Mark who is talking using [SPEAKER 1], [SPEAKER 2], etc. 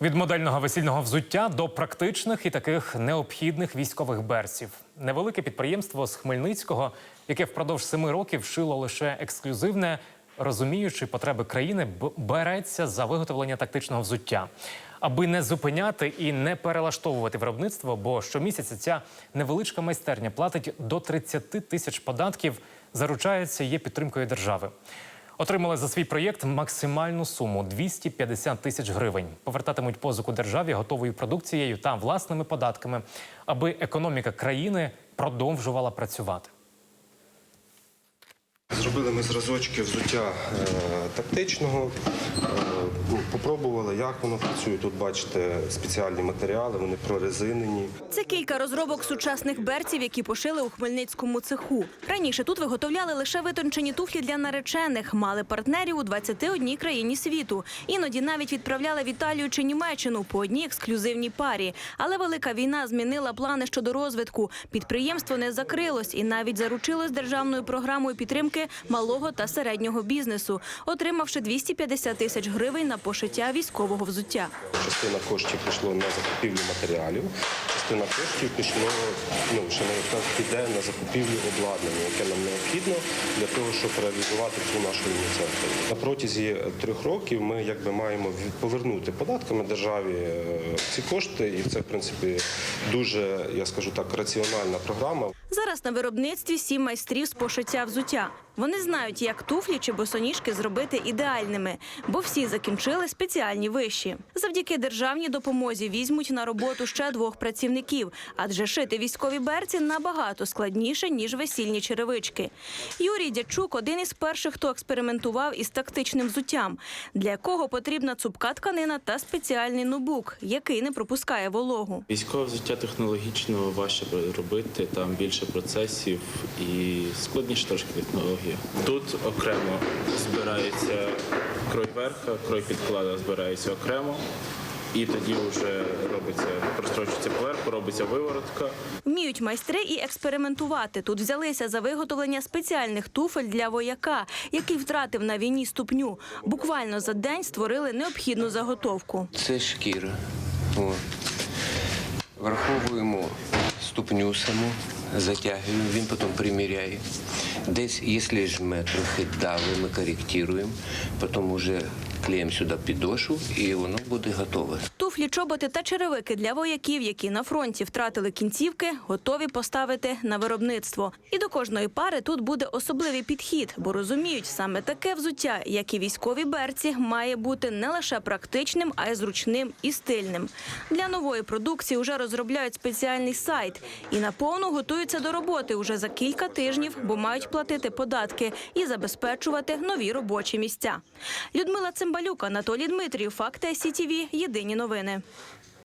[SPEAKER 1] Від модельного весільного взуття до практичних і таких необхідних військових берців. Невелике підприємство з Хмельницького, яке впродовж семи років шило лише ексклюзивне, розуміючи потреби країни, береться за виготовлення тактичного взуття. Аби не зупиняти і не перелаштовувати виробництво, бо щомісяця ця невеличка майстерня платить до 30 тисяч податків, заручається є підтримкою держави. Отримали за свій проєкт максимальну суму 250 тисяч гривень. Повертатимуть позику державі готовою продукцією та власними податками, аби економіка країни продовжувала працювати.
[SPEAKER 2] Зробили ми зразочки взуття е, тактичного. Е, ну, попробували, як воно працює. Тут бачите спеціальні матеріали, вони прорезинені.
[SPEAKER 3] Це кілька розробок сучасних берців, які пошили у хмельницькому цеху. Раніше тут виготовляли лише витончені туфлі для наречених, мали партнерів у 21 країні світу. Іноді навіть відправляли в Італію чи Німеччину по одній ексклюзивній парі. Але велика війна змінила плани щодо розвитку. Підприємство не закрилось і навіть заручилось державною програмою підтримки малого та середнього бізнесу, отримавши 250 тисяч гривень на пошиття військового взуття.
[SPEAKER 2] Частина коштів пішло на закупівлю матеріалів, частина коштів пішло, ну, ще не піде на закупівлю обладнання, яке нам необхідно для того, щоб реалізувати цю нашу ініціативу. На протязі трьох років ми якби маємо повернути податками державі е, ці кошти, і це в принципі дуже, я скажу так, раціональна програма.
[SPEAKER 3] Зараз на виробництві сім майстрів з пошиття взуття. Вони знають, як туфлі чи босоніжки зробити ідеальними, бо всі закінчили спеціальні виші. Завдяки державній допомозі візьмуть на роботу ще двох працівників, адже шити військові берці набагато складніше ніж весільні черевички. Юрій Дячук один із перших, хто експериментував із тактичним взуттям, для якого потрібна цупка тканина та спеціальний нубук, який не пропускає вологу.
[SPEAKER 4] Військове взуття технологічно важче робити, там більше процесів і складніше трошки технологія. Тут окремо збирається крой верха, крой підклада збирається окремо, і тоді вже робиться, прострочується поверху, робиться виворотка.
[SPEAKER 3] Вміють майстри і експериментувати. Тут взялися за виготовлення спеціальних туфель для вояка, який втратив на війні ступню. Буквально за день створили необхідну заготовку.
[SPEAKER 5] Це шкіра. О. Враховуємо ступню саму, затягуємо, він потім приміряє. Десь, якщо мы трохи дали, ми коректуємо, потім вже клеїмо сюди підошву і воно буде готове.
[SPEAKER 3] Туфлі, чоботи та черевики для вояків, які на фронті втратили кінцівки, готові поставити на виробництво. І до кожної пари тут буде особливий підхід, бо розуміють, саме таке взуття, як і військові берці, має бути не лише практичним, а й зручним і стильним. Для нової продукції вже розробляють спеціальний сайт і наповну готуються до роботи уже за кілька тижнів, бо мають платити податки і забезпечувати нові робочі місця. Людмила Цимбалюк, Анатолій Дмитрів, Факти СІТІВІ. Єдині новини.